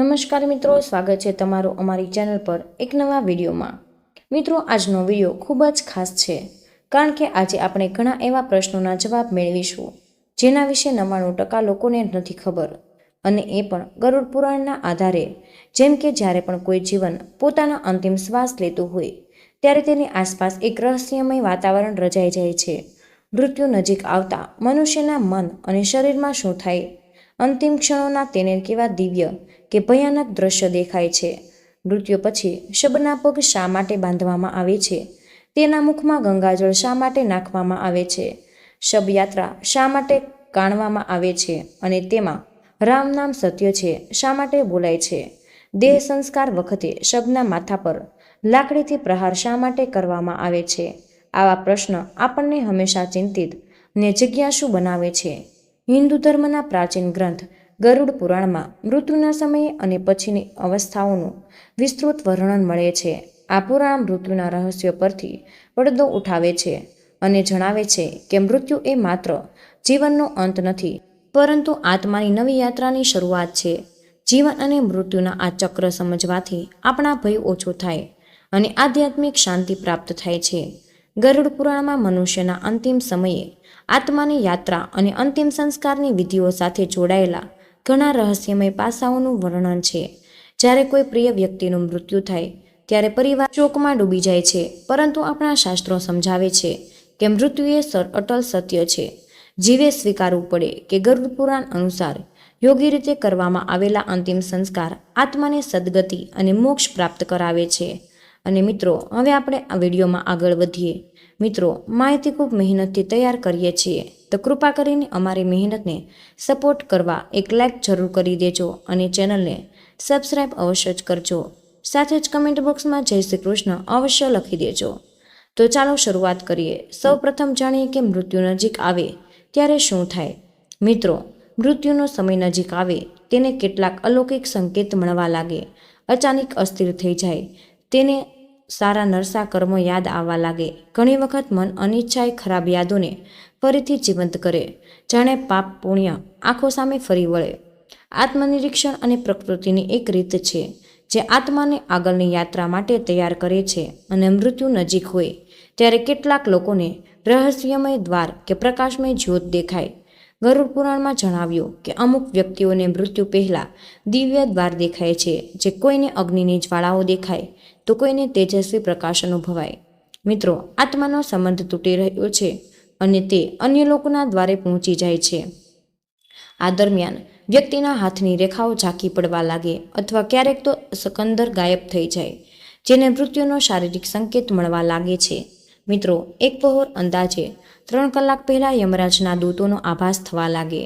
નમસ્કાર મિત્રો, સ્વાગત છે તમારું અમારી ચેનલ પર એક નવા વિડીયોમાં. મિત્રો, આજનો વીડિયો ખૂબ જ ખાસ છે, કારણ કે આજે આપણે ઘણા એવા પ્રશ્નોના જવાબ મેળવીશું, જેના વિશે નવ્વાણું ટકા લોકોને નથી ખબર. અને એ પણ ગરુડ પુરાણના આધારે, જેમ કે જ્યારે પણ કોઈ જીવન પોતાના અંતિમ શ્વાસ લેતું હોય, ત્યારે તેની આસપાસ એક રહસ્યમય વાતાવરણ રચાઈ જાય છે. મૃત્યુ નજીક આવતા મનુષ્યના મન અને શરીરમાં શું થાય? અંતિમ ક્ષણોના તેને કેવા દિવ્ય કે ભયાનક દ્રશ્ય દેખાય છે. મૃત્યુ પછી શબના પગ શા માટે બાંધવામાં આવે છે? તેના મુખમાં ગંગાજળ શા માટે નાખવામાં આવે છે? શબયાત્રા શા માટે કાણવામાં આવે છે? અને તેમાં રામ નામ સત્ય છે શા માટે બોલાય છે? દેહ સંસ્કાર વખતે શબના માથા પર લાકડીથી પ્રહાર શા માટે કરવામાં આવે છે? આવા પ્રશ્ન આપણને હંમેશા ચિંતિત ને જિજ્ઞાસુ બનાવે છે. હિન્દુ ધર્મના પ્રાચીન ગ્રંથ ગરુડ પુરાણમાં મૃત્યુના સમયે અને પછીની અવસ્થાઓનું વિસ્તૃત વર્ણન મળે છે. આ પુરાણ મૃત્યુના રહસ્યો પરથી પડદો ઉઠાવે છે અને જણાવે છે કે મૃત્યુ એ માત્ર જીવનનો અંત નથી, પરંતુ આત્માની નવી યાત્રાની શરૂઆત છે. જીવન અને મૃત્યુના આ ચક્ર સમજવાથી આપણા ભય ઓછો થાય અને આધ્યાત્મિક શાંતિ પ્રાપ્ત થાય છે. ગરુડ પુરાણમાં મનુષ્યના અંતિમ સમયે આત્માની યાત્રા અને અંતિમ સંસ્કારની વિધિઓ સાથે જોડાયેલા ઘણા રહસ્યમય પાસાઓનું વર્ણન છે. જ્યારે કોઈ પ્રિય વ્યક્તિનું મૃત્યુ થાય, ત્યારે પરિવાર શોકમાં ડૂબી જાય છે, પરંતુ આપણા શાસ્ત્રો સમજાવે છે કે મૃત્યુ એ સર અટલ સત્ય છે. જીવે સ્વીકારવું પડે કે ગરુડ પુરાણ અનુસાર યોગ્ય રીતે કરવામાં આવેલા અંતિમ સંસ્કાર આત્માને સદગતિ અને મોક્ષ પ્રાપ્ત કરાવે છે. અને મિત્રો, હવે આપણે આ વિડીયોમાં આગળ વધીએ. મિત્રો, માહિતી ખૂબ મહેનતથી તૈયાર કરીએ છીએ. તો કૃપા કરીને અમારી મહેનતને સપોર્ટ કરવા એક લાઇક જરૂર કરી દેજો અને ચેનલને સબસ્ક્રાઈબ અવશ્ય જ કરજો. સાથે જ કમેન્ટ બોક્સમાં જય શ્રી કૃષ્ણ અવશ્ય લખી દેજો. તો ચાલો શરૂઆત કરીએ. સૌ પ્રથમ જાણીએ કે મૃત્યુ નજીક આવે ત્યારે શું થાય? મિત્રો, મૃત્યુનો સમય નજીક આવે તેને કેટલાક અલૌકિક સંકેત મળવા લાગે. અચાનક અસ્થિર થઈ જાય. તેને સારા નરસા કર્મો યાદ આવવા લાગે. ઘણી વખત મન અનિચ્છાએ ખરાબ યાદોને ફરીથી જીવંત કરે. જાણે પાપ પુણ્ય આંખો સામે ફરી વળે. આત્મનિરીક્ષણ અને પ્રકૃતિની એક રીત છે, જે આત્માને આગળની યાત્રા માટે તૈયાર કરે છે અને મૃત્યુ નજીક હોય. ત્યારે કેટલાક લોકોને રહસ્યમય દ્વાર કે પ્રકાશમય જ્યોત દેખાય. ગરુડ પુરાણમાં જણાવ્યું કે અમુક વ્યક્તિઓને મૃત્યુ પહેલાં દિવ્ય દ્વાર દેખાય છે, જે કોઈને અગ્નિની જ્વાળાઓ દેખાય. તો કોઈને તેજસ્વી પ્રકાશ અનુભવાય. મિત્રો, આત્માનો સંબંધ તૂટી રહ્યો છે અને તે અન્ય લોકોના દ્વારે પહોંચી જાય છે. આ દરમિયાન વ્યક્તિના હાથની રેખાઓ ઝાંકી પડવા લાગે અથવા ક્યારેક તો સકંદર ગાયબ થઈ જાય, જેને મૃત્યુનો શારીરિક સંકેત મળવા લાગે છે. મિત્રો, એક પહોર અંદાજે ત્રણ કલાક પહેલાં યમરાજના દૂતોનો આભાસ થવા લાગે.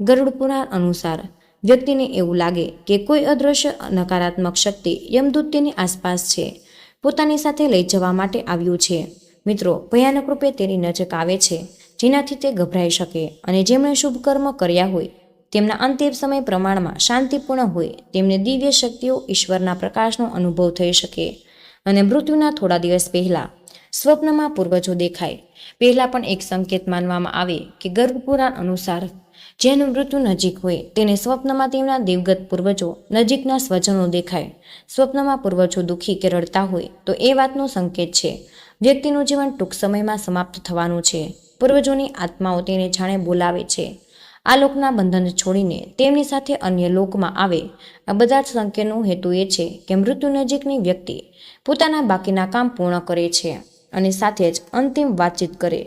ગરુડ પુરાણ અનુસાર વ્યક્તિને એવું લાગે કે કોઈ અદૃશ્ય નકારાત્મક શક્તિ યમદૂત તેની આસપાસ છે. પોતાની સાથે લઈ જવા માટે આવ્યું છે. મિત્રો, ભયાનક રૂપે તેની નજક આવે છે. જેનાથી તે ગભરાઈ શકે અને જેમણે શુભ કર્મ કર્યા હોય, તેમના અંતિમ સમય પ્રમાણમાં શાંતિપૂર્ણ હોય, તેમને દિવ્ય શક્તિઓ ઈશ્વરના પ્રકાશનો અનુભવ થઈ શકે. અને મૃત્યુના થોડા દિવસ પહેલાં, સ્વપ્નમાં પૂર્વજો દેખાય. પહેલાં પણ એક સંકેત માનવામાં આવે કે ગર્ભપુરાણ અનુસાર જેનું મૃત્યુ નજીક હોય, તેને સ્વપ્નમાં તેમના દેવગત પૂર્વજો નજીકના સ્વજનો દેખાય. સ્વપ્નમાં પૂર્વજો દુઃખી કે રડતા હોય, તો એ વાતનો સંકેત છે. વ્યક્તિનું જીવન ટૂંક સમયમાં સમાપ્ત થવાનું છે. પૂર્વજોની આત્માઓ તેને જાણે બોલાવે છે. આ લોકના બંધન છોડીને તેમની સાથે અન્ય લોકમાં આવે. આ બધા જ સંકેતનો હેતુ એ છે કે મૃત્યુ નજીકની વ્યક્તિ પોતાના બાકીના કામ પૂર્ણ કરે છે. અને સાથે જ અંતિમ વાતચીત કરે.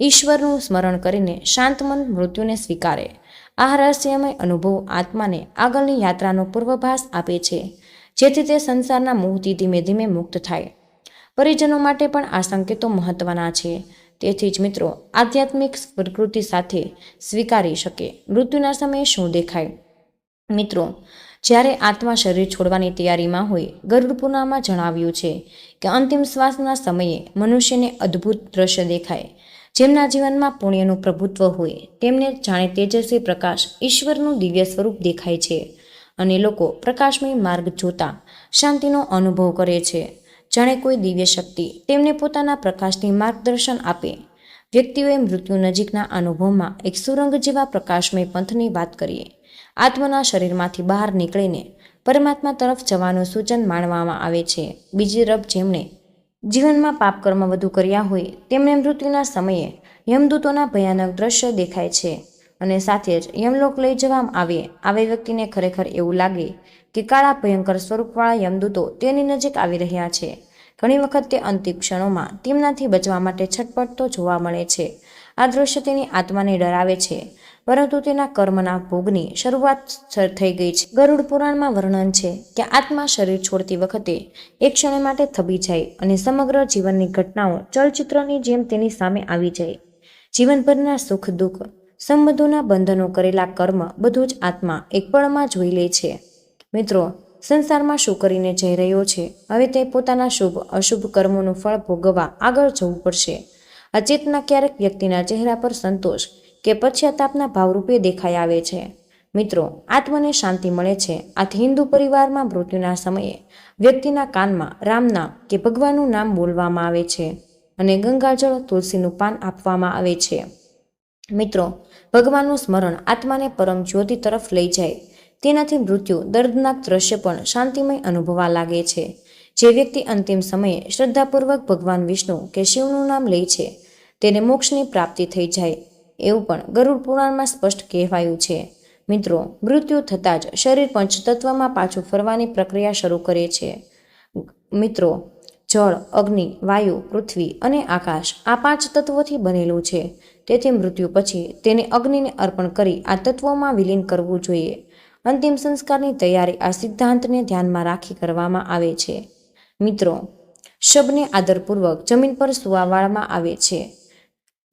ઈશ્વરનું સ્મરણ કરીને શાંત મૃત્યુને સ્વીકારે. આ રહસ્યમય અનુભવ આત્માને આગળની યાત્રાનો પૂર્વભાસ આપે છે, જેથી તે સંસારના મોહથી ધીમે ધીમે મુક્ત થાય. પરિજનો માટે પણ આ સંકેતો મહત્વના છે. તેથી જ મિત્રો, આધ્યાત્મિક પ્રકૃતિ સાથે સ્વીકારી શકે. મૃત્યુના સમયે શું દેખાય? મિત્રો જ્યારે આત્મા શરીર છોડવાની તૈયારીમાં હોય, ગરુડ જણાવ્યું છે કે અંતિમ શ્વાસના સમયે મનુષ્યને અદ્ભુત દ્રશ્ય દેખાય, જેમના જીવનમાં પુણ્યનું પ્રભુત્વ હોય, તેમને જાણે તેજસ્વી પ્રકાશ ઈશ્વરનું દિવ્ય સ્વરૂપ દેખાય છે અને લોકો પ્રકાશમય માર્ગ જોતા શાંતિનો અનુભવ કરે છે. જાણે કોઈ દિવ્ય શક્તિ તેમને પોતાના પ્રકાશની માર્ગદર્શન આપે. વ્યક્તિઓએ મૃત્યુ નજીકના અનુભવમાં એક સુરંગ જેવા પ્રકાશમય પંથની વાત કરીએ. આત્મના શરીરમાંથી બહાર નીકળીને પરમાત્મા તરફ જવાનું સૂચન માનવામાં આવે છે. બીજી તરફ જેમણે જીવનમાં પાપકર્મ વધુ કર્યા હોય તેમણે મૃત્યુના સમયે યમદૂતોના ભયાનક દ્રશ્ય દેખાય છે અને સાથે જ યમલોક લઈ જવામાં આવે આવે વ્યક્તિને ખરેખર એવું લાગે કે કાળા ભયંકર સ્વરૂપવાળા યમદૂતો તેની નજીક આવી રહ્યા છે. ઘણી વખત તે અંતિમ ક્ષણોમાં તેમનાથી બચવા માટે છટપટતો જોવા મળે છે આ દ્રશ્ય તેની આત્માને ડરાવે છે. પરંતુ તેના કર્મના ભોગની શરૂઆત થઈ ગઈ છે. ગરુડ પુરાણમાં વર્ણન છે કે આત્મા શરીર છોડતી વખતે એક ક્ષણ માટે થબી જાય અને સમગ્ર જીવનની ઘટનાઓ ચલચિત્રની જેમ તેની સામે આવી જાય. જીવનભરના સુખ, દુઃખ, સંબંધોના બંધનો કરેલા કર્મ બધું જ આત્મા એક પળમાં જોઈ લે છે. મિત્રો, સંસારમાં શું કરીને જઈ રહ્યો છે? હવે તે પોતાના શુભ, અશુભ કર્મોનું ફળ ભોગવવા આગળ જવું પડશે. આ ક્યારેક વ્યક્તિના ચહેરા પર સંતોષ કે પશ્ચાતાપના ભાવરૂપે દેખાઈ આવે છે. મિત્રો, આત્મને શાંતિ મળે છે. આથી હિન્દુ પરિવારમાં મૃત્યુના સમયે વ્યક્તિના કાનમાં રામનામ કે ભગવાનનું નામ બોલવામાં આવે છે અને ગંગાજળ તુલસીનું પાન આપવામાં આવે છે. મિત્રો, ભગવાનનું સ્મરણ આત્માને પરમ જ્યોતિ તરફ લઈ જાય. તેનાથી મૃત્યુ દર્દનાક દ્રશ્ય પણ શાંતિમય અનુભવા લાગે છે. જે વ્યક્તિ અંતિમ સમયે શ્રદ્ધાપૂર્વક ભગવાન વિષ્ણુ કે શિવનું નામ લે છે, તેને મોક્ષની પ્રાપ્તિ થઈ જાય, એવું પણ ગરુડ પુરાણમાં સ્પષ્ટ કહેવાયું છે. મિત્રો, મૃત્યુ થતાં જ શરીર પંચતત્વમાં પાછું ફરવાની પ્રક્રિયા શરૂ કરે છે. મિત્રો, જળ, અગ્નિ, વાયુ, પૃથ્વી અને આકાશ આ પાંચ તત્વોથી બનેલું છે. તેથી મૃત્યુ પછી તેને અગ્નિને અર્પણ કરી આ તત્વોમાં વિલીન કરવું જોઈએ. અંતિમ સંસ્કારની તૈયારી આ સિદ્ધાંતને ધ્યાનમાં રાખી કરવામાં આવે છે. મિત્રો, શબને આદરપૂર્વક જમીન પર સુવાવાળવામાં આવે છે.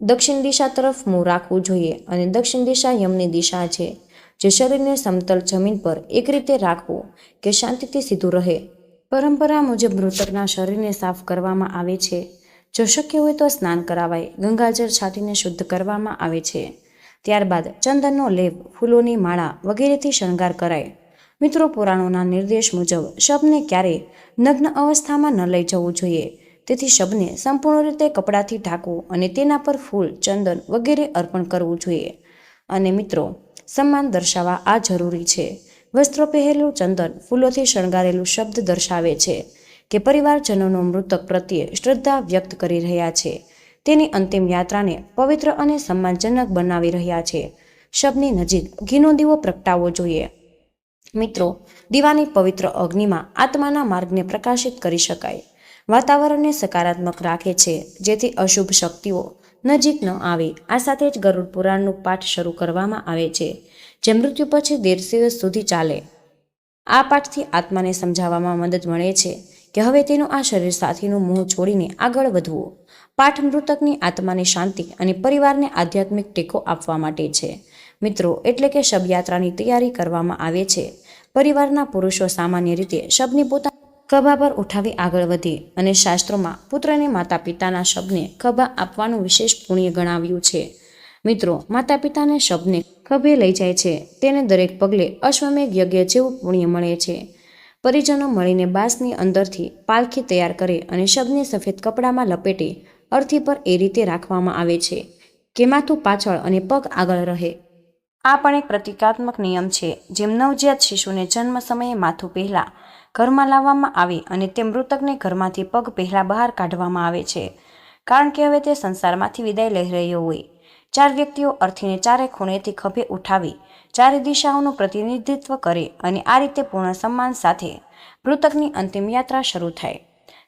દક્ષિણ દિશા તરફ મોં રાખવું જોઈએ અને દક્ષિણ દિશા યમની દિશા છે, જે શરીરને સમતલ જમીન પર એક રીતે રાખવું કે શાંતિથી સીધું રહે. પરંપરા મુજબ મૃતકના શરીરને સાફ કરવામાં આવે છે. જો શક્ય હોય તો સ્નાન કરાવાય, ગંગાજળ છાંટીને શુદ્ધ કરવામાં આવે છે. ત્યારબાદ ચંદનનો લેપ, ફૂલોની માળા વગેરેથી શણગાર કરાય. મિત્રો પુરાણોના નિર્દેશ મુજબ શબને ક્યારેય નગ્ન અવસ્થામાં ન લઈ જવું જોઈએ. તેથી શબને સંપૂર્ણ રીતે કપડાથી ઢાંકવું અને તેના પર ફૂલ, ચંદન વગેરે અર્પણ કરવું જોઈએ. અને મિત્રો સન્માન દર્શાવવા આ જરૂરી છે. વસ્ત્રો પહેરેલું ચંદન ફૂલોથી શણગારેલું શબ્દ દર્શાવે છે કે પરિવારજનોનો મૃતક પ્રત્યે શ્રદ્ધા વ્યક્ત કરી રહ્યા છે. તેની અંતિમ યાત્રાને પવિત્ર અને સન્માનજનક બનાવી રહ્યા છે. શબની નજીક ઘીનો દીવો પ્રગટાવવો જોઈએ. મિત્રો, દીવાની પવિત્ર અગ્નિમાં આત્માના માર્ગને પ્રકાશિત કરી શકાય. વાતાવરણને સકારાત્મક રાખે છે, જેથી અશુભ શક્તિઓ નજીક ન આવે. આ સાથે જ ગરુડ પુરાણનું પાઠ શરૂ કરવામાં આવે છે, જે મૃત્યુ પછી દેઢ દિવસ સુધી ચાલે. આ પાઠથી આત્માને સમજાવવામાં મદદ મળે છે કે હવે તેનું આ શરીર સાથીનું મોહ છોડીને આગળ વધવું. પાઠ મૃતકની આત્માની શાંતિ અને પરિવારને આધ્યાત્મિક ટેકો આપવા માટે છે. મિત્રો, એટલે કે શબયાત્રાની તૈયારી કરવામાં આવે છે. પરિવારના પુરુષો સામાન્ય રીતે શબની પોતા ખભા પર ઉઠાવી આગળ વધે અને શાસ્ત્રોમાં પુત્રને માતા પિતાના શબને ખભા આપવાનું વિશેષ પુણ્ય ગણાવ્યું છે. મિત્રો માતા પિતાને શબને ખભે લઈ જાય છે. તેને દરેક પગલે અશ્વમેઘ યજ્ઞ જેવું પુણ્ય મળે છે. પરિજનો મળીને બાસની અંદરથી પાલખી તૈયાર કરે અને શબને સફેદ કપડામાં લપેટે, અર્થી પર એ રીતે રાખવામાં આવે છે. કે માથું પાછળ અને પગ આગળ રહે આ પણ એક પ્રતિકાત્મક નિયમ છે. જેમ નવજાત શિશુને જન્મ સમયે માથું પહેલાં ઘરમાં લાવવામાં આવે અને તે મૃતકને ઘરમાંથી પગ પહેલાં બહાર કાઢવામાં આવે છે. કારણ કે હવે તે સંસારમાંથી વિદાય લઈ રહ્યો હોય. ચાર વ્યક્તિઓ અર્થીને ચારે ખૂણેથી ખભે ઉઠાવી ચારે દિશાઓનું પ્રતિનિધિત્વ કરે અને આ રીતે પૂર્ણ સન્માન સાથે મૃતકની અંતિમ યાત્રા શરૂ થાય.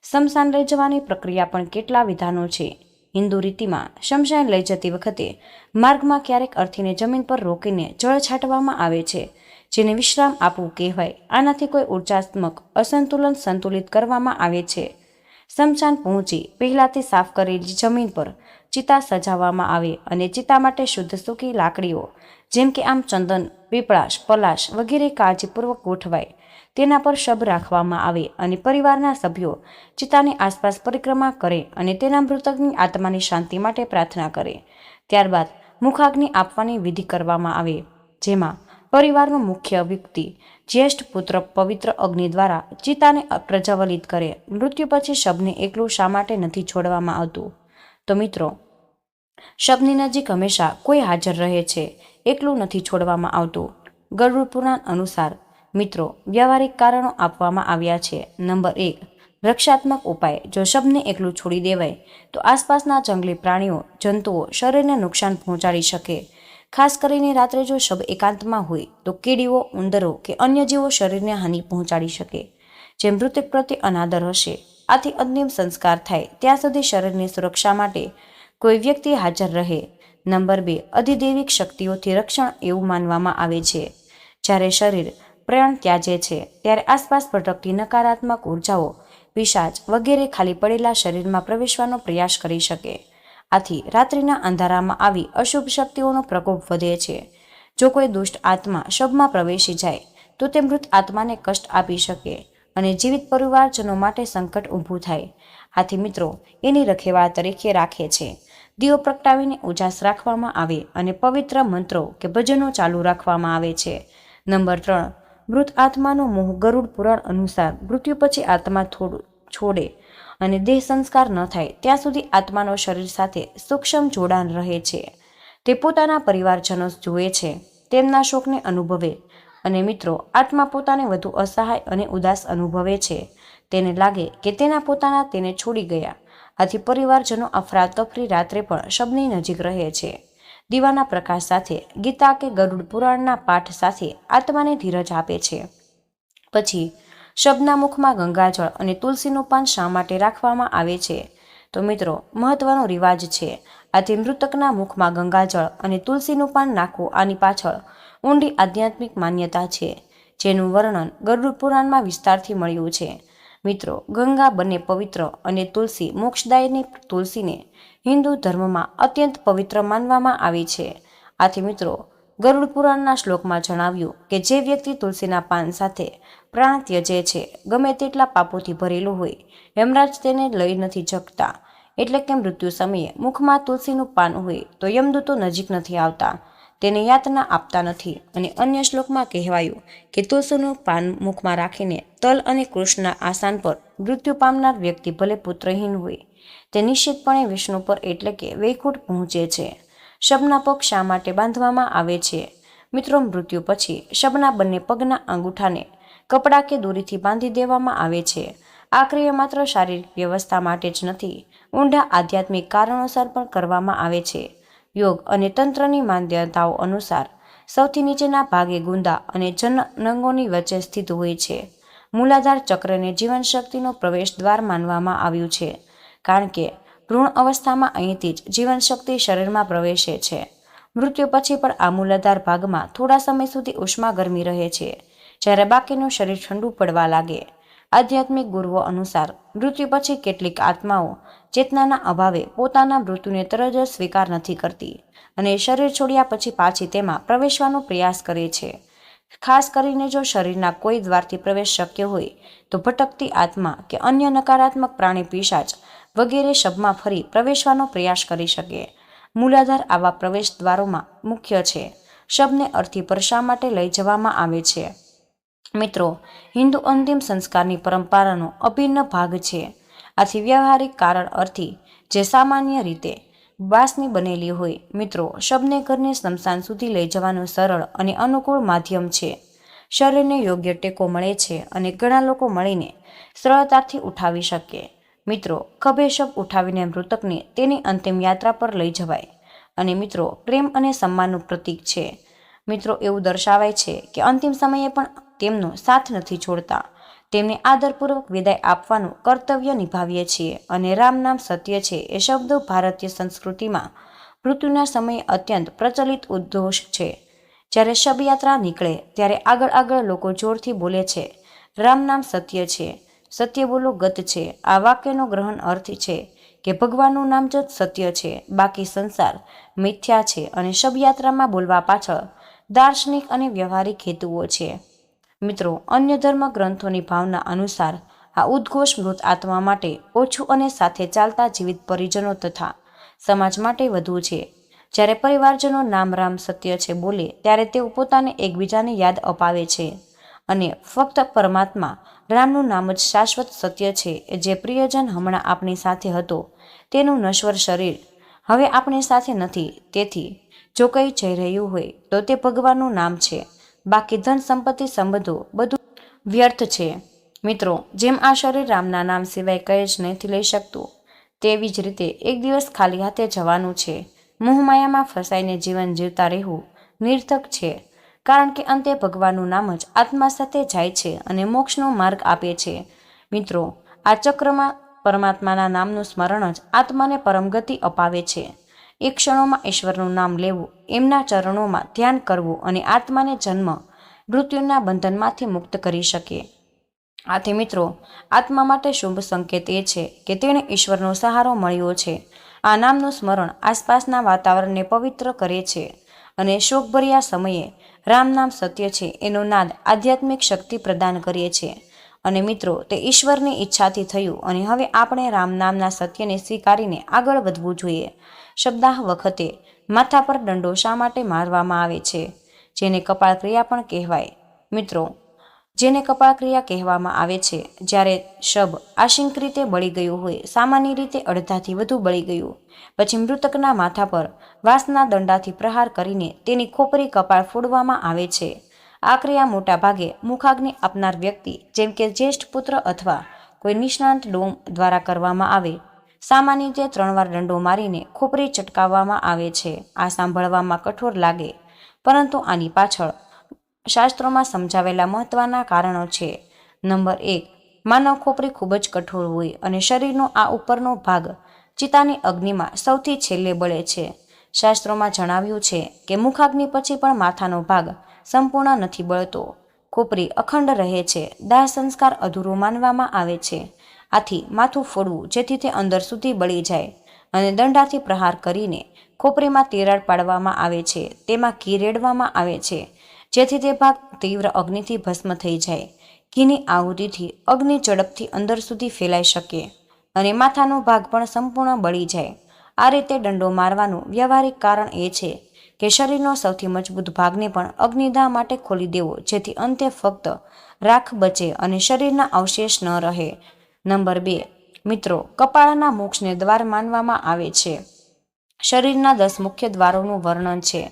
સ્મશાન લઈ જવાની પ્રક્રિયા પણ કેટલા વિધાનો છે. હિન્દુ રીતિમાં શમશાન લઈ જતી વખતે માર્ગમાં ક્યારેક અર્થીને જમીન પર રોકીને જળ છાંટવામાં આવે છે, જેને વિશ્રામ આપવું કહેવાય. આનાથી કોઈ ઉર્જાત્મક અસંતુલન સંતુલિત કરવામાં આવે છે. શમશાન પહોંચી પહેલાંથી સાફ કરેલી જમીન પર ચિતા સજાવવામાં આવે અને ચિતા માટે શુદ્ધ સૂકી લાકડીઓ જેમ કે આમ ચંદન, પીપળાશ, પલાશ વગેરે કાળજીપૂર્વક ગોઠવાય. તેના પર શબ રાખવામાં આવે અને પરિવારના સભ્યો ચિતાની આસપાસ પરિક્રમા કરે અને તેના મૃતકની આત્માની શાંતિ માટે પ્રાર્થના કરે. ત્યારબાદ મુખાગ્નિ આપવાની વિધિ કરવામાં આવે, જેમાં પરિવારનો મુખ્ય વ્યક્તિ, જ્યેષ્ઠ પુત્ર પવિત્ર અગ્નિ દ્વારા ચિતાને પ્રજ્વલિત કરે. મૃત્યુ પછી શબને એકલું શા માટે નથી છોડવામાં આવતું? તો મિત્રો, શબની નજીક હંમેશા કોઈ હાજર રહે છે. એકલું નથી છોડવામાં આવતું. ગરુડ પુરાણ અનુસાર, મિત્રો, વ્યવહારિક કારણો આપવામાં આવ્યા છે. નંબર એક, રક્ષાત્મક ઉપાય. જો શબને એકલું છોડી દેવાય, તો આસપાસના જંગલી પ્રાણીઓ, જંતુઓ શરીરને નુકસાન પહોંચાડી શકે. ખાસ કરીને રાત્રે જો શબ એકાંતમાં હોય, તો કીડીઓ, ઉંદરો કે અન્ય જીવો શરીરને હાનિ પહોંચાડી શકે, જે મૃતક પ્રત્યે અનાદર હશે. આથી અંતિમ સંસ્કાર થાય, ત્યાં સુધી શરીરની સુરક્ષા માટે કોઈ વ્યક્તિ હાજર રહે. નંબર બે, અધિદૈવિક શક્તિઓથી રક્ષણ એવું માનવામાં આવે છે. જ્યારે શરીર પ્રેરણ ત્યાજે છે, ત્યારે આસપાસ ભટકતી નકારાત્મક ઉર્જાઓ, પિશાચ વગેરે ખાલી પડેલા શરીરમાં પ્રવેશવાનો પ્રયાસ કરી શકે. આથી રાત્રિના અંધારામાં આવી અશુભ શક્તિઓનો પ્રકોપ વધે છે. જો કોઈ દુષ્ટ આત્મા શબમાં પ્રવેશી જાય, તો તે મૃત આત્માને કષ્ટ આપી શકે અને જીવિત પરિવારજનો માટે સંકટ ઊભું થાય. આથી મિત્રો, એની રખેવાળ તરીકે રાખે છે. દીવો પ્રગટાવીને ઉજાસ રાખવામાં આવે અને પવિત્ર મંત્રો કે ભજનો ચાલુ રાખવામાં આવે છે. નંબર ત્રણ, મૃત આત્માનો મોહ ગરુડ પુરાણ અનુસાર મૃત્યુ પછી આત્મા થોડું, છોડે અને દેહ સંસ્કાર ન થાય ત્યાં સુધી આત્માનો શરીર સાથે સૂક્ષ્મ જોડાણ રહે છે. તે પોતાના પરિવારજનો જુએ છે, તેમના શોકને અનુભવે અને મિત્રો, આત્મા પોતાને વધુ અસહાય અને ઉદાસ અનુભવે છે. તેને લાગે કે તેના પોતાના તેને છોડી ગયા આથી પરિવારજનો અફરાતફરી રાત્રે પણ શબની નજીક રહે છે. દીવાના પ્રકાશ સાથે, ગીતા કે ગરુડ પુરાણના પાઠ સાથે આત્માને ધીરજ આપે છે. પછી, શબના મુખમાં ગંગાજળ અને તુલસીનું પાન શા માટે રાખવામાં આવે છે? તો મિત્રો, મહત્વનો રિવાજ છે. આથી મૃતકના મુખમાં ગંગાજળ અને તુલસીનું પાન નાખવું આની પાછળ ઊંડી આધ્યાત્મિક માન્યતા છે, જેનું વર્ણન ગરુડ પુરાણમાં વિસ્તારથી મળ્યું છે. મિત્રો, ગંગા બંને પવિત્ર અને તુલસી મોક્ષદાયની તુલસીને હિન્દુ ધર્મમાં અત્યંત પવિત્ર માનવામાં આવી છે. આથી મિત્રો, ગરુડ પુરાણના શ્લોકમાં જણાવ્યું કે જે વ્યક્તિ તુલસીના પાન સાથે પ્રાણ ત્યજે છે, ગમે તેટલા પાપોથી ભરેલું હોય, યમરાજ તેને લઈ નથી જગતા. એટલે કે મૃત્યુ સમયે મુખમાં તુલસીનું પાન હોય, તો યમદૂતો નજીક નથી આવતા. તેને યાતના આપતા નથી અને અન્ય શ્લોકમાં કહેવાયું કે તુલસીનું પાન મુખમાં રાખીને તલ અને કૃષ્ણના આસાન પર મૃત્યુ પામનાર વ્યક્તિ ભલે પુત્રહીન હોય, તે નિશ્ચિતપણે વિષ્ણુ પર એટલે કે વૈકુંઠ પહોંચે છે. શબના પગ શા માટે બાંધવામાં આવે છે? મિત્રો, મૃત્યુ પછી શબના બંને પગના અંગૂઠાને કપડાં કે દોરીથી બાંધી દેવામાં આવે છે. આ ક્રિયા માત્ર શારીરિક વ્યવસ્થા માટે જ નથી, ઊંડા આધ્યાત્મિક કારણોસર પણ કરવામાં આવે છે. યોગ અને તંત્રની માન્યતાઓ અનુસાર સૌથી નીચેના ભાગે ગુંદા અને જનનંગોની વચ્ચે સ્થિત હોય છે. મૂલાધાર ચક્રને જીવનશક્તિનો પ્રવેશ દ્વાર માનવામાં આવ્યું છે, કારણ કે ભ્રૂણ અવસ્થામાં અહીંથી જ જીવનશક્તિ શરીરમાં પ્રવેશે છે. મૃત્યુ પછી પણ આ મૂલાધાર ભાગમાં થોડા સમય સુધી ઉષ્મા ગરમી રહે છે, જ્યારે બાકીનું શરીર ઠંડુ પડવા લાગે. આધ્યાત્મિક ગુરુઓ અનુસાર મૃત્યુ પછી કેટલીક આત્માઓ ચેતનાના અભાવે પોતાના મૃત્યુને તરત જ સ્વીકાર નથી કરતી અને શરીર છોડ્યા પછી પાછી તેમાં પ્રવેશવાનો પ્રયાસ કરે છે. ખાસ કરીને જો શરીરના કોઈ દ્વારથી પ્રવેશ શક્ય હોય, તો ભટકતી આત્મા કે અન્ય નકારાત્મક પ્રાણી પિશાચ વગેરે શબમાં ફરી પ્રવેશવાનો પ્રયાસ કરી શકે. મૂલાધાર આવા પ્રવેશ દ્વારોમાં મુખ્ય છે. શબને અર્થી પર માટે લઈ જવામાં આવે છે? મિત્રો, હિન્દુ અંતિમ સંસ્કારની પરંપરાનો અભિન્ન ભાગ છે. આથી વ્યવહારિક કારણ અર્થી જે સામાન્ય રીતે બાંસની બનેલી હોય, મિત્રો, શબને ઘરને સ્મશાન સુધી લઈ જવાનું સરળ અને અનુકૂળ માધ્યમ છે. શરીરને યોગ્ય ટેકો મળે છે અને ઘણા લોકો મળીને સરળતાથી ઉઠાવી શકે. મિત્રો, ખભે શબ ઉઠાવીને મૃતકને તેની અંતિમ યાત્રા પર લઈ જવાય અને મિત્રો, પ્રેમ અને સન્માનનું પ્રતીક છે. મિત્રો, એવું દર્શાવાય છે કે અંતિમ સમયે પણ તેમનો સાથ નથી છોડતા. તેમને આદરપૂર્વક વિદાય આપવાનું કર્તવ્ય નિભાવીએ છીએ અને રામ નામ સત્ય છે એ શબ્દો ભારતીય સંસ્કૃતિમાં મૃત્યુના સમયે અત્યંત પ્રચલિત ઉદ્ઘોષ છે. જ્યારે શબયાત્રા નીકળે, ત્યારે આગળ આગળ લોકો જોરથી બોલે છે, રામ નામ સત્ય છે, સત્ય બોલો ગત છે, આ વાક્યનો ગ્રહણ અર્થ છે કે ભગવાનનું નામ જ સત્ય છે, બાકી સંસાર મિથ્યા છે અને શબયાત્રામાં બોલવા પાછળ દાર્શનિક અને વ્યવહારિક હેતુઓ છે. મિત્રો, અન્ય ધર્મ ગ્રંથોની ભાવના અનુસાર આ ઉદ્ઘોષ મૃત આત્મા માટે ઓછું અને સાથે ચાલતા જીવિત પરિજનો તથા સમાજ માટે વધુ છે. જ્યારે પરિવારજનો નામ રામ સત્ય છે બોલે, ત્યારે તેઓ પોતાને એકબીજાને યાદ અપાવે છે. અને ફક્ત પરમાત્મા રામનું નામ જ શાશ્વત સત્ય છે જે પ્રિયજન હમણાં આપણી સાથે હતો, તેનું નશ્વર શરીર હવે આપણી સાથે નથી. તેથી, જો કંઈ જઈ રહ્યું હોય, તો તે ભગવાનનું નામ છે. બાકી ધન સંપત્તિ સંબંધો બધું વ્યર્થ છે. મિત્રો, જેમ આ શરીર રામના નામ સિવાય કંઈ જ નથી લઈ શકતું, તેવી જ રીતે એક દિવસ ખાલી હાથે જવાનું છે. મોહમાયામાં ફસાઈને જીવન જીવતા રહેવું નિર્થક છે, કારણ કે અંતે ભગવાનનું નામ જ આત્મા સાથે જાય છે અને મોક્ષનો માર્ગ આપે છે. મિત્રો, આ ચક્રમાં પરમાત્માના નામનું સ્મરણ જ આત્માને પરમગતિ અપાવે છે. એ ક્ષણોમાં ઈશ્વરનું નામ લેવું, એમના ચરણોમાં ધ્યાન કરવું અને આત્માને જન્મ મૃત્યુના બંધનમાંથી મુક્ત કરી શકીએ આથી મિત્રો, આત્મા માટે શુભ સંકેત એ છે કે તેણે ઈશ્વરનો સહારો મળ્યો છે. આ નામનું સ્મરણ આસપાસના વાતાવરણને પવિત્ર કરે છે અને શોકભર્યા સમયે રામ નામ સત્ય છે એનો નાદ આધ્યાત્મિક શક્તિ પ્રદાન કરે છે. અને મિત્રો, તે ઈશ્વરની ઈચ્છાથી થયું અને હવે આપણે રામ નામના સત્યને સ્વીકારીને આગળ વધવું જોઈએ. શબ્દાહ વખતે માથા પર દંડો શા માટે મારવામાં આવે છે? જેને કપાળ ક્રિયા પણ કહેવાય. મિત્રો, જેને કપાળ ક્રિયા કહેવામાં આવે છે, જ્યારે શબ આશિંક રીતે બળી ગયું હોય, સામાન્ય રીતે અડધાથી વધુ બળી ગયું. પછી મૃતકના માથા પર વાંસના દંડાથી પ્રહાર કરીને તેની ખોપરી કપાળ ફોડવામાં આવે છે. આ ક્રિયા મોટા ભાગે મુખાગ્નિ આપનાર વ્યક્તિ, જેમ કે જ્યેષ્ઠ પુત્ર અથવા કોઈ નિષ્ણાંત ડોમ દ્વારા કરવામાં આવે સામાન્ય રીતે ત્રણ વાર દંડો મારીને ખોપરી ચટકાવવામાં આવે છે. આ સાંભળવામાં કઠોર લાગે, પરંતુ આની પાછળ શાસ્ત્રોમાં સમજાવેલા મહત્વના કારણો છે. નંબર એક, માનવ ખોપરી ખૂબ જ કઠોર હોય અને શરીરનો આ ઉપરનો ભાગ ચિતાની અગ્નિમાં સૌથી છેલ્લે બળે છે. શાસ્ત્રોમાં જણાવ્યું છે કે મુખાગ્નિ પછી પણ માથાનો ભાગ સંપૂર્ણ નથી બળતો. ખોપરી અખંડ રહે છે. દાહ સંસ્કાર અધૂરો માનવામાં આવે છે. આથી માથું ફોડવું, જેથી તે અંદર સુધી બળી જાય અને દંડાથી પ્રહાર કરીને ખોપરીમાં તિરાડ પાડવામાં આવે છે. તેમાં ઘી રેડવામાં આવે છે, જેથી તે ભાગ તીવ્ર અગ્નિથી ભસ્મ થઈ જાય. ઘીની આહુતિથી અગ્નિ ઝડપથી અંદર સુધી ફેલાઈ શકે અને માથાનો ભાગ પણ સંપૂર્ણ બળી જાય. આ રીતે દંડો મારવાનું વ્યવહારિક કારણ એ છે કે શરીરનો સૌથી મજબૂત ભાગને પણ અગ્નિદાહ માટે ખોલી દેવો, જેથી અંતે ફક્ત રાખ બચે અને શરીરના અવશેષ ન રહે. નંબર બે. મિત્રો, કપાળના મોક્ષને દ્વાર માનવામાં આવે છે. શરીરના દસ મુખ્ય દ્વારોનું વર્ણન છે.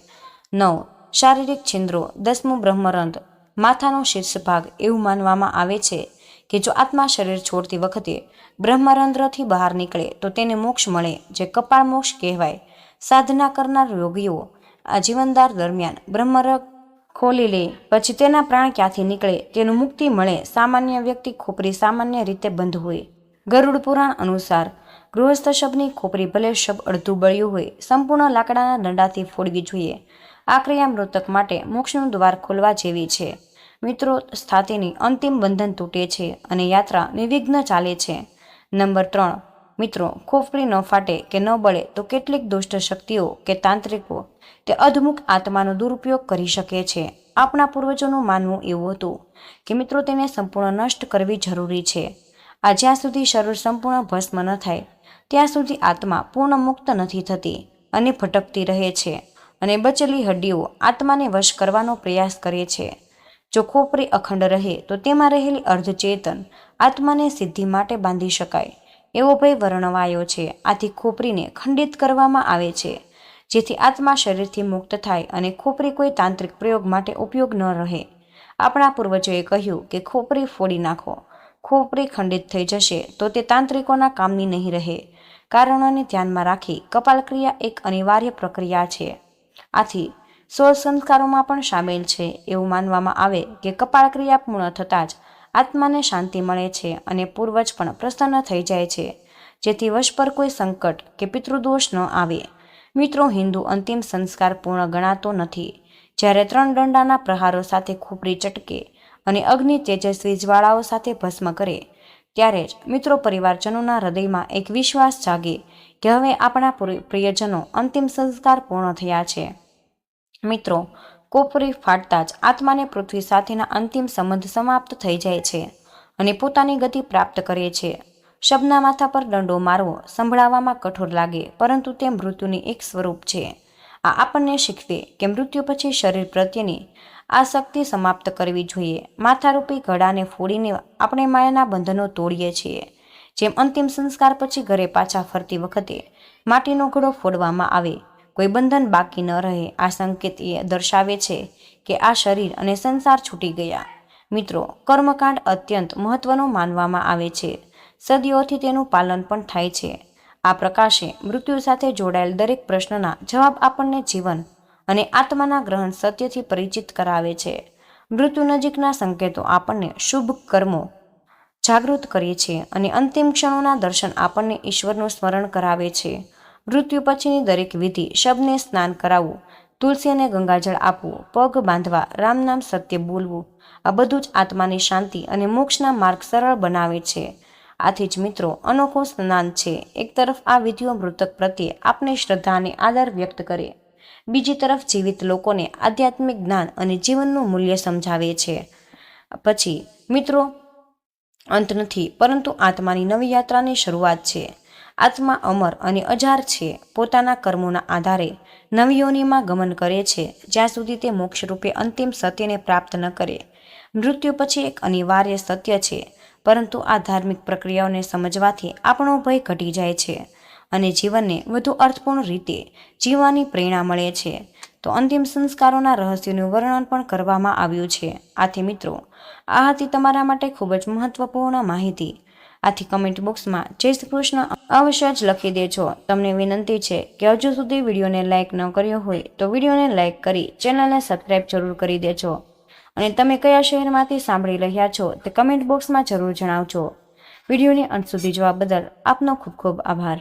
નવ. શારીરિક છિદ્રો, દસમું બ્રહ્મરંધ, માથાનો શીર્ષ ભાગ એવું માનવામાં આવે છે કે જો આત્મા શરીર છોડતી વખતે બ્રહ્મરંધ્રથી બહાર નીકળે તો તેને મોક્ષ મળે, જે કપાળ મોક્ષ કહેવાય. સાધના કરનાર યોગીઓ આ જીવનદાર દરમિયાન બ્રહ્મરગ ખોલી લે, પછી તેના પ્રાણ ક્યાંથી નીકળે, તેનું મુક્તિ મળે, સામાન્ય વ્યક્તિ ખોપરી સામાન્ય રીતે બંધ હોય. ગરુડ પુરાણ અનુસાર, ગૃહસ્થ શબની ખોપરી ભલે શબ અડધું બળ્યું હોય, સંપૂર્ણ લાકડાના દંડાથી ફોડવી જોઈએ. આ મૃતક માટે મોક્ષનું દ્વાર ખોલવા જેવી છે. મિત્રો, સ્થાતિની અંતિમ બંધન તૂટે છે અને યાત્રા નિર્વિઘ્ન ચાલે છે. નંબર ત્રણ મિત્રો ખોપરી ન ફાટે કે ન બળે તો કેટલીક દુષ્ટ શક્તિઓ કે તાંત્રિકો તે અધમુખ આત્માનો દુરુપયોગ કરી શકે છે. આપણા પૂર્વજોનું માનવું એવું હતું કે મિત્રો, તેને સંપૂર્ણ નષ્ટ કરવી જરૂરી છે. આ જ્યાં સુધી શરીર સંપૂર્ણ ભસ્મ ન થાય, ત્યાં સુધી આત્મા પૂર્ણ મુક્ત નથી થતી અને ભટકતી રહે છે અને બચેલી હડ્ડીઓ આત્માને વશ કરવાનો પ્રયાસ કરે છે. જો ખોપરી અખંડ રહે, તો તેમાં રહેલી અર્ધચેતન આત્માને સિદ્ધિ માટે બાંધી શકાય. એવો ભય વર્ણવાયો છે. આથી ખોપરીને ખંડિત કરવામાં આવે છે. જેથી આત્મા શરીરથી મુક્ત થાય અને ખોપરી કોઈ તાંત્રિક પ્રયોગ માટે ઉપયોગ ન રહે. આપણા પૂર્વજોએ કહ્યું કે ખોપરી ફોડી નાખો. ખોપરી ખંડિત થઈ જશે તો તે તાંત્રિકોના કામની નહીં રહે. કારણોને ધ્યાનમાં રાખી કપાલક્રિયા એક અનિવાર્ય પ્રક્રિયા છે. આથી સોળ સંસ્કારોમાં પણ સામેલ છે એવું માનવામાં આવે કે કપાળ ક્રિયા પૂર્ણ થતાં જ આત્માને શાંતિ મળે છે અને પૂર્વજ પણ પ્રસન્ન થઈ જાય છે. જેથી વશ પર કોઈ સંકટ કે પિતૃદોષ ન આવે. મિત્રો, હિન્દુ અંતિમ સંસ્કાર પૂર્ણ ગણાતો નથી. જ્યારે ત્રણ દંડાના પ્રહારો સાથે ખોપરી ચટકે અને અગ્નિ તેજસ્વી જ્વાળાઓ સાથે ભસ્મ કરે, ત્યારે જ મિત્રો પરિવારજનોના હૃદયમાં એક વિશ્વાસ જાગે કે હવે આપણા પ્રિયજનો અંતિમ સંસ્કાર પૂર્ણ થયા છે. મિત્રો કોપરી ફાટતા જ આત્માને પૃથ્વી સાથેના અંતિમ સંબંધ સમાપ્ત થઈ જાય છે અને પોતાની ગતિ પ્રાપ્ત કરે છે. શબના માથા પર દંડો મારવો સંભળાવવામાં કઠોર લાગે, પરંતુ તે મૃત્યુની એક સ્વરૂપ છે. આ આપણને શીખવે કે મૃત્યુ પછી શરીર પ્રત્યેની આસક્તિ સમાપ્ત કરવી જોઈએ. માથારૂપી ઘડાને ફોડીને આપણે માયાના બંધનો તોડીએ છીએ. જેમ અંતિમ સંસ્કાર પછી ઘરે પાછા ફરતી વખતે માટીનો ઘડો ફોડવામાં આવે કોઈ બંધન બાકી ન રહે, આ સંકેત એ દર્શાવે છે કે આ શરીર અને સંસાર છૂટી ગયા. મિત્રો, કર્મકાંડ અત્યંત મહત્વનો માનવામાં આવે છે. સદીઓથી તેનું પાલન પણ થાય છે. આ પ્રકાશે મૃત્યુ સાથે જોડાયેલ દરેક પ્રશ્નના જવાબ આપણને જીવન અને આત્માના ગ્રહણ સત્યથી પરિચિત કરાવે છે. મૃત્યુ નજીકના સંકેતો આપણને શુભ કર્મો જાગૃત કરીએ છીએ અને અંતિમ ક્ષણોના દર્શન આપણને ઈશ્વરનું સ્મરણ કરાવે છે. મૃત્યુ પછીની દરેક વિધિ શબને સ્નાન કરાવવું, તુલસી અને ગંગાજળ આપવું, પગ બાંધવા, રામ નામ સત્ય બોલવું, આ બધું જ આત્માની શાંતિ અને મોક્ષના માર્ગ સરળ બનાવે છે. આથી જ મિત્રો, અનોખું સ્નાન છે. એક તરફ આ વિધિઓ મૃતક પ્રત્યે આપની શ્રદ્ધા અને આદર વ્યક્ત કરે. બીજી તરફ જીવિત લોકોને આધ્યાત્મિક જ્ઞાન અને જીવનનું મૂલ્ય સમજાવે છે. પછી, મિત્રો, અંત નથી, પરંતુ આત્માની નવી યાત્રાની શરૂઆત છે. આત્મા અમર અને અજાર છે. પોતાના કર્મોના આધારે નવયોનીમાં ગમન કરે છે. જ્યાં સુધી તે મોક્ષરૂપે અંતિમ સત્યને પ્રાપ્ત ન કરે. મૃત્યુ પછી એક અનિવાર્ય સત્ય છે. પરંતુ આ ધાર્મિક પ્રક્રિયાઓને સમજવાથી આપણો ભય ઘટી જાય છે અને જીવનને વધુ અર્થપૂર્ણ રીતે જીવવાની પ્રેરણા મળે છે. તો અંતિમ સંસ્કારોના રહસ્યોનું વર્ણન પણ કરવામાં આવ્યું છે. આથી મિત્રો, આ હતી તમારા માટે ખૂબ જ મહત્વપૂર્ણ માહિતી. આથી કમેન્ટ બોક્સમાં જય શ્રી કૃષ્ણ. અવશ્ય જ લખી દેજો. તમને વિનંતી છે કે હજુ સુધી વિડીયોને લાઇક ન કર્યો હોય તો વિડીયોને લાઇક કરી ચેનલને સબસ્ક્રાઇબ જરૂર કરી દેજો. અને તમે કયા શહેરમાંથી સાંભળી રહ્યા છો તે કમેન્ટ બોક્સમાં જરૂર જણાવજો. વિડીયોને અંત સુધી જોવા બદલ આપનો ખૂબ ખૂબ આભાર.